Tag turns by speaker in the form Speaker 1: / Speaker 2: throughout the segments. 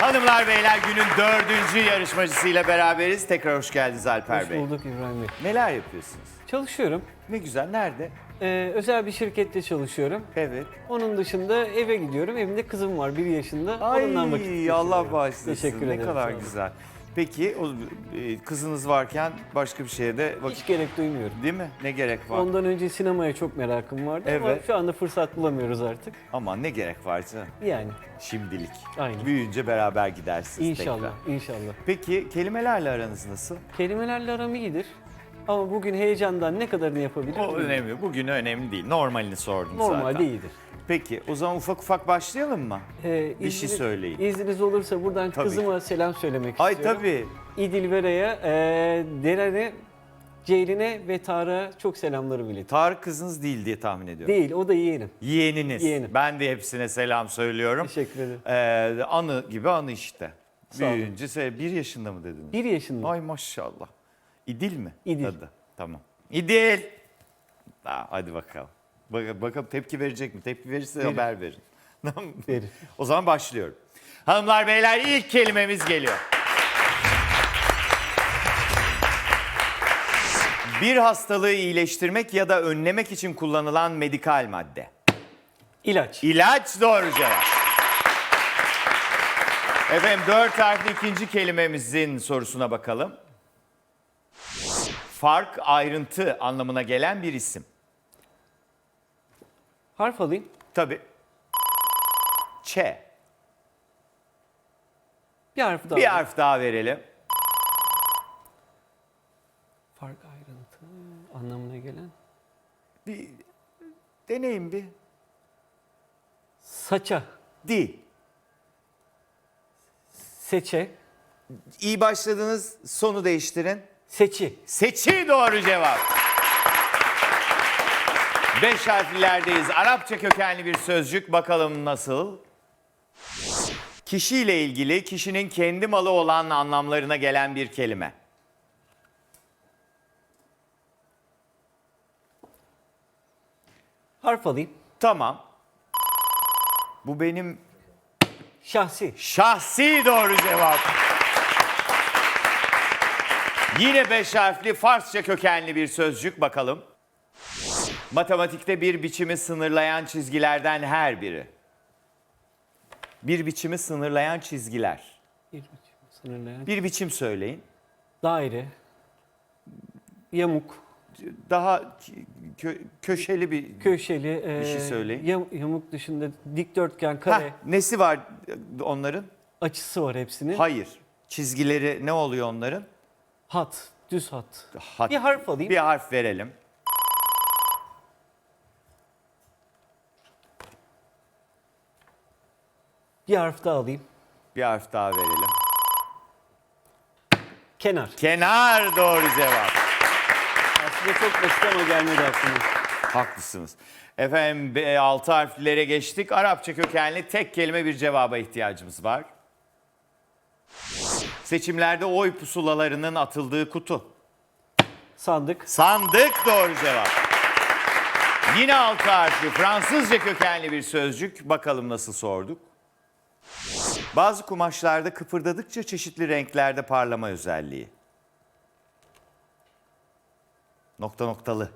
Speaker 1: Hanımlar beyler günün dördüncü yarışmacısıyla beraberiz. Tekrar hoş geldiniz Alper
Speaker 2: Hoş
Speaker 1: Bey.
Speaker 2: bulduk İbrahim Bey.
Speaker 1: Neler yapıyorsunuz?
Speaker 2: Çalışıyorum.
Speaker 1: Ne güzel. Nerede?
Speaker 2: Ee, özel bir şirkette çalışıyorum.
Speaker 1: Evet.
Speaker 2: Onun dışında eve gidiyorum. Evimde kızım var bir yaşında.
Speaker 1: Ay
Speaker 2: Onunla vakit geçiriyorum.
Speaker 1: Allah bağışlasın.
Speaker 2: Teşekkür
Speaker 1: ne
Speaker 2: ederim.
Speaker 1: kadar
Speaker 2: sağ olun.
Speaker 1: güzel. Peki o e, kızınız varken başka bir şeye de vakit
Speaker 2: Hiç gerek duymuyorum.
Speaker 1: değil mi? Ne gerek var?
Speaker 2: Ondan önce sinemaya çok merakım vardı ama
Speaker 1: Evet.
Speaker 2: şu anda fırsat bulamıyoruz artık.
Speaker 1: Aman ne gerek var canım?
Speaker 2: Yani
Speaker 1: Şimdilik.
Speaker 2: Aynen.
Speaker 1: Büyüyünce beraber gidersiniz
Speaker 2: inşallah,
Speaker 1: tekrar.
Speaker 2: inşallah.
Speaker 1: Peki kelimelerle aranız nasıl?
Speaker 2: Kelimelerle aram iyidir. Ama bugün heyecandan ne kadarını yapabilirim?
Speaker 1: O
Speaker 2: bilmiyorum.
Speaker 1: önemli. Bugün önemli değil. Normalini sordum zaten.
Speaker 2: Normalde iyidir.
Speaker 1: Peki o zaman ufak ufak başlayalım mı?
Speaker 2: Ee,
Speaker 1: Bir şey söyleyin.
Speaker 2: İzniniz olursa buradan
Speaker 1: Tabii
Speaker 2: kızıma selam söylemek
Speaker 1: Ay
Speaker 2: istiyorum.
Speaker 1: tabii.
Speaker 2: İdilbere'ye, e, Deren'e, Ceylin'e ve Tarık'a çok selamlarımı iletin.
Speaker 1: Tarık kızınız değil diye tahmin ediyorum.
Speaker 2: Değil, o da yeğenim.
Speaker 1: Yeğeniniz.
Speaker 2: Yeğenim.
Speaker 1: Ben de hepsine selam söylüyorum.
Speaker 2: Teşekkür ederim.
Speaker 1: Ee, anı gibi anı işte.
Speaker 2: Sağ olun.
Speaker 1: Büyüyünce se- bir yaşında mı dediniz?
Speaker 2: Bir yaşında.
Speaker 1: Ay maşallah. İdil mi?
Speaker 2: İdil.
Speaker 1: Tamam. İdil. Ha, hadi bakalım. Bak, bakalım tepki verecek mi? Tepki verirse
Speaker 2: Verir.
Speaker 1: haber verin. Tamam mı?
Speaker 2: Verir.
Speaker 1: O zaman başlıyorum. Hanımlar beyler ilk kelimemiz geliyor. Bir hastalığı iyileştirmek ya da önlemek için kullanılan medikal madde.
Speaker 2: İlaç.
Speaker 1: İlaç doğru cevap. Efendim dört harfli ikinci kelimemizin sorusuna bakalım. Fark, ayrıntı anlamına gelen bir isim.
Speaker 2: Harf alayım.
Speaker 1: Tabii. Ç.
Speaker 2: Bir harf daha.
Speaker 1: Bir
Speaker 2: alayım.
Speaker 1: harf daha verelim.
Speaker 2: Fark ayrıntı anlamına gelen.
Speaker 1: Bir deneyin bir.
Speaker 2: Saça.
Speaker 1: Değil.
Speaker 2: Seçe.
Speaker 1: İyi başladınız, sonu değiştirin.
Speaker 2: Seçi.
Speaker 1: Seçi doğru cevap. Beş harflilerdeyiz. Arapça kökenli bir sözcük. Bakalım nasıl? Kişiyle ilgili, kişinin kendi malı olan anlamlarına gelen bir kelime.
Speaker 2: Harf alayım.
Speaker 1: Tamam. Bu benim
Speaker 2: Şahsi.
Speaker 1: şahsi doğru cevap. Yine beş harfli Farsça kökenli bir sözcük bakalım. Matematikte bir biçimi sınırlayan çizgilerden her biri. Bir biçimi sınırlayan çizgiler.
Speaker 2: Bir biçim sınırlayan.
Speaker 1: Bir biçim söyleyin.
Speaker 2: Daire. Yamuk.
Speaker 1: Daha kö- köşeli bir...
Speaker 2: Köşeli. e,
Speaker 1: Bir şey söyleyin.
Speaker 2: yam- yamuk dışında dikdörtgen,
Speaker 1: Heh,
Speaker 2: kare.
Speaker 1: nesi var onların?
Speaker 2: Açısı var hepsinin.
Speaker 1: Hayır. Çizgileri ne oluyor onların?
Speaker 2: Hat. Düz hat.
Speaker 1: Hat-
Speaker 2: Bir harf alayım.
Speaker 1: Bir harf verelim.
Speaker 2: Bir harf daha alayım.
Speaker 1: Bir harf daha verelim.
Speaker 2: Kenar.
Speaker 1: Kenar doğru cevap.
Speaker 2: Aslında çok basit ama gelmedi aklıma.
Speaker 1: Haklısınız. Efendim altı harflere geçtik. Arapça kökenli tek kelime bir cevaba ihtiyacımız var. Seçimlerde oy pusulalarının atıldığı kutu.
Speaker 2: Sandık.
Speaker 1: Sandık doğru cevap. Yine altı harfli Fransızca kökenli bir sözcük. Bakalım nasıl sorduk. Bazı kumaşlarda kıpırdadıkça çeşitli renklerde parlama özelliği. Nokta noktalı.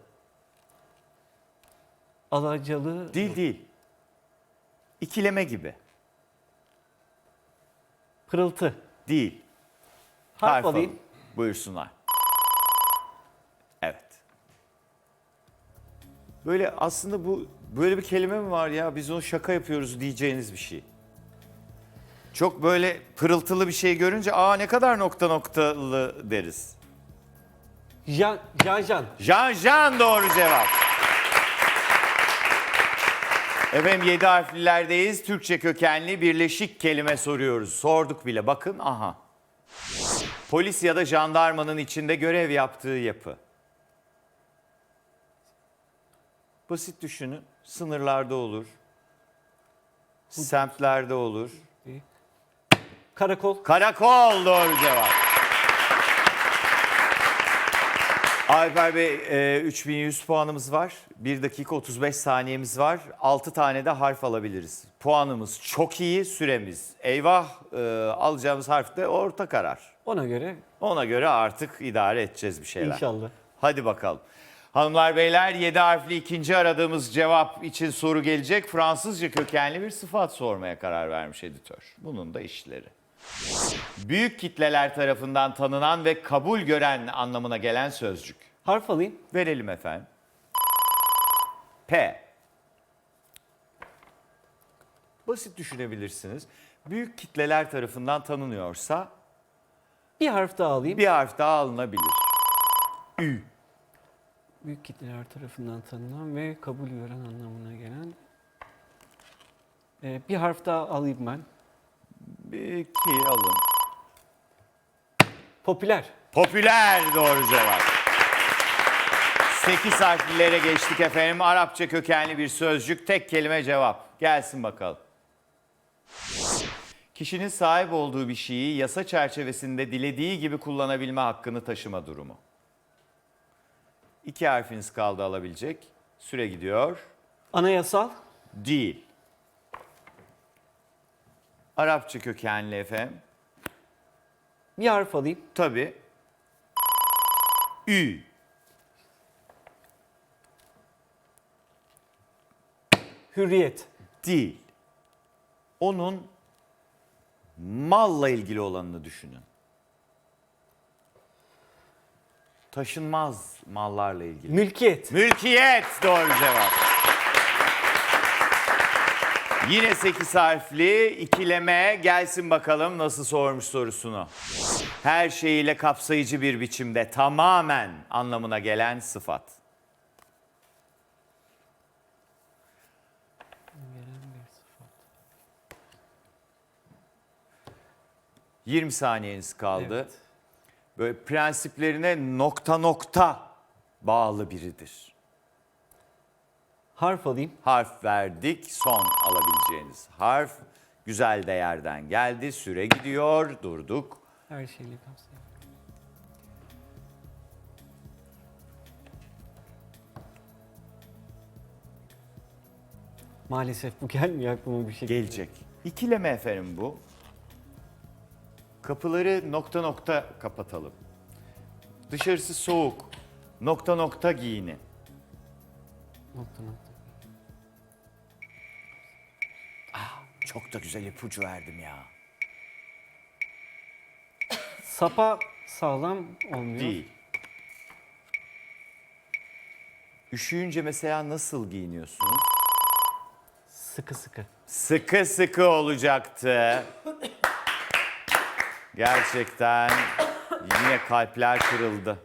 Speaker 2: Alacalı.
Speaker 1: Değil değil. İkileme gibi.
Speaker 2: Pırıltı.
Speaker 1: Değil.
Speaker 2: Harf, alayım.
Speaker 1: alın. Buyursunlar. Evet. Böyle aslında bu böyle bir kelime mi var ya biz onu şaka yapıyoruz diyeceğiniz bir şey. Çok böyle pırıltılı bir şey görünce aa ne kadar nokta noktalı deriz.
Speaker 2: Jan, Janjan.
Speaker 1: Jean Jean doğru cevap. Efendim yedi harflilerdeyiz. Türkçe kökenli birleşik kelime soruyoruz. Sorduk bile bakın aha. Polis ya da jandarmanın içinde görev yaptığı yapı. Basit düşünün. Sınırlarda olur. Semtlerde olur.
Speaker 2: Karakol.
Speaker 1: Karakol doğru cevap. Alper Bey e, 3100 puanımız var. 1 dakika 35 saniyemiz var. 6 tane de harf alabiliriz. Puanımız çok iyi, süremiz. Eyvah e, alacağımız harf de orta karar.
Speaker 2: Ona göre
Speaker 1: Ona göre artık idare edeceğiz bir şeyler.
Speaker 2: inşallah.
Speaker 1: Hadi bakalım. Hanımlar beyler 7 harfli ikinci aradığımız cevap için soru gelecek. Fransızca kökenli bir sıfat sormaya karar vermiş editör. Bunun da işleri. Büyük kitleler tarafından tanınan ve kabul gören anlamına gelen sözcük.
Speaker 2: Harf alayım.
Speaker 1: Verelim efendim. P. Basit düşünebilirsiniz. Büyük kitleler tarafından tanınıyorsa
Speaker 2: Bir harf daha alayım.
Speaker 1: bir harf daha alınabilir. Ü.
Speaker 2: Büyük kitleler tarafından tanınan ve kabul gören anlamına gelen. Ee, bir harf daha alayım ben.
Speaker 1: Bir iki alın.
Speaker 2: Popüler.
Speaker 1: Popüler doğru cevap. 8 harflilere geçtik efendim. Arapça kökenli bir sözcük, tek kelime cevap. Gelsin bakalım. Kişinin sahip olduğu bir şeyi yasa çerçevesinde dilediği gibi kullanabilme hakkını taşıma durumu. İki harfiniz kaldı alabilecek. Süre gidiyor.
Speaker 2: Anayasal.
Speaker 1: Değil. Arapça kökenli efendim.
Speaker 2: Bir harf alayım.
Speaker 1: Tabii. Ü.
Speaker 2: Hürriyet.
Speaker 1: değil. Onun malla ilgili olanını düşünün. Taşınmaz mallarla ilgili.
Speaker 2: Mülkiyet.
Speaker 1: Mülkiyet doğru cevap. Yine 8 harfli ikileme gelsin bakalım nasıl sormuş sorusunu. Her şeyiyle kapsayıcı bir biçimde tamamen anlamına gelen sıfat.
Speaker 2: Gelen bir sıfat.
Speaker 1: 20 saniyeniz kaldı.
Speaker 2: Evet.
Speaker 1: Böyle prensiplerine nokta nokta bağlı biridir.
Speaker 2: Harf alayım.
Speaker 1: Harf verdik. Son alabileceğiniz harf güzel değerden geldi. Süre gidiyor. Durduk.
Speaker 2: Her şeyle kapsayın. Maalesef bu gelmiyor aklıma bir şey.
Speaker 1: Gelecek. İkileme efendim bu. Kapıları nokta nokta kapatalım. Dışarısı soğuk. Nokta nokta giyinin.
Speaker 2: Nokta nokta.
Speaker 1: Çok da güzel ipucu verdim ya.
Speaker 2: Sapa sağlam olmuyor.
Speaker 1: Değil. Üşüyünce mesela nasıl giyiniyorsunuz?
Speaker 2: Sıkı sıkı.
Speaker 1: Sıkı sıkı olacaktı. Gerçekten yine kalpler kırıldı.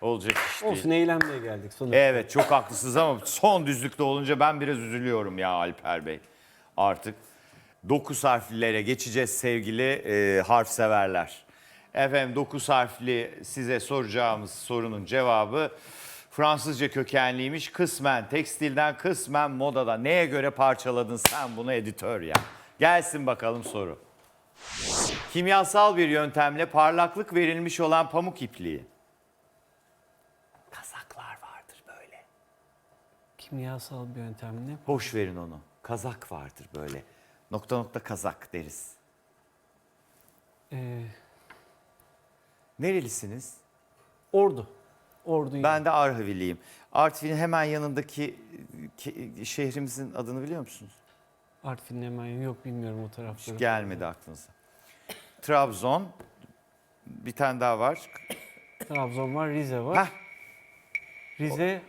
Speaker 1: Olacak iş değil.
Speaker 2: Olsun eğlenmeye geldik sonuçta.
Speaker 1: Evet çok haklısınız ama son düzlükte olunca ben biraz üzülüyorum ya Alper Bey. Artık 9 harflilere geçeceğiz sevgili e, harf severler. Efendim 9 harfli size soracağımız sorunun cevabı Fransızca kökenliymiş. Kısmen tekstilden kısmen modada. Neye göre parçaladın sen bunu editör ya? Gelsin bakalım soru. Kimyasal bir yöntemle parlaklık verilmiş olan pamuk ipliği. Kazaklar vardır böyle.
Speaker 2: Kimyasal bir yöntemle.
Speaker 1: Boş verin onu. Kazak vardır böyle. Nokta nokta kazak deriz.
Speaker 2: Ee,
Speaker 1: Nerelisiniz?
Speaker 2: ordu. Ordu.
Speaker 1: Ben de Arhaviliyim. Artvin'in hemen yanındaki ke- şehrimizin adını biliyor musunuz?
Speaker 2: Artvin'in hemen yok bilmiyorum o
Speaker 1: Hiç
Speaker 2: tarafları.
Speaker 1: gelmedi aklınıza. Trabzon. Bir tane daha var.
Speaker 2: Trabzon var, Rize var.
Speaker 1: Hah,
Speaker 2: Rize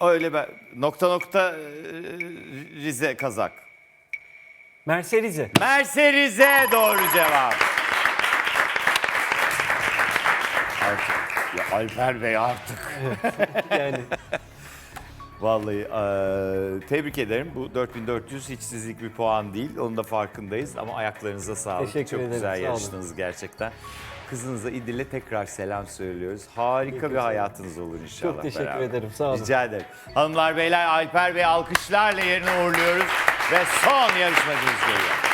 Speaker 1: öyle ben. Nokta nokta e, Rize kazak.
Speaker 2: Merse Rize.
Speaker 1: Merse Rize doğru cevap. Artık, ya Alper Bey artık.
Speaker 2: Yani
Speaker 1: Vallahi eee, tebrik ederim. Bu 4400 hiç sizlik bir puan değil. Onun da farkındayız ama ayaklarınıza sağlık.
Speaker 2: Teşekkür
Speaker 1: Çok
Speaker 2: ederim,
Speaker 1: güzel yarıştınız gerçekten. Kızınıza İdil'e tekrar selam söylüyoruz. Harika bir hayatınız olur inşallah.
Speaker 2: çok teşekkür
Speaker 1: beraber.
Speaker 2: ederim. Sağ olun.
Speaker 1: Rica ederim. Hanımlar beyler Alper Bey alkışlarla yerine uğurluyoruz ve son yarışmacımız geliyor.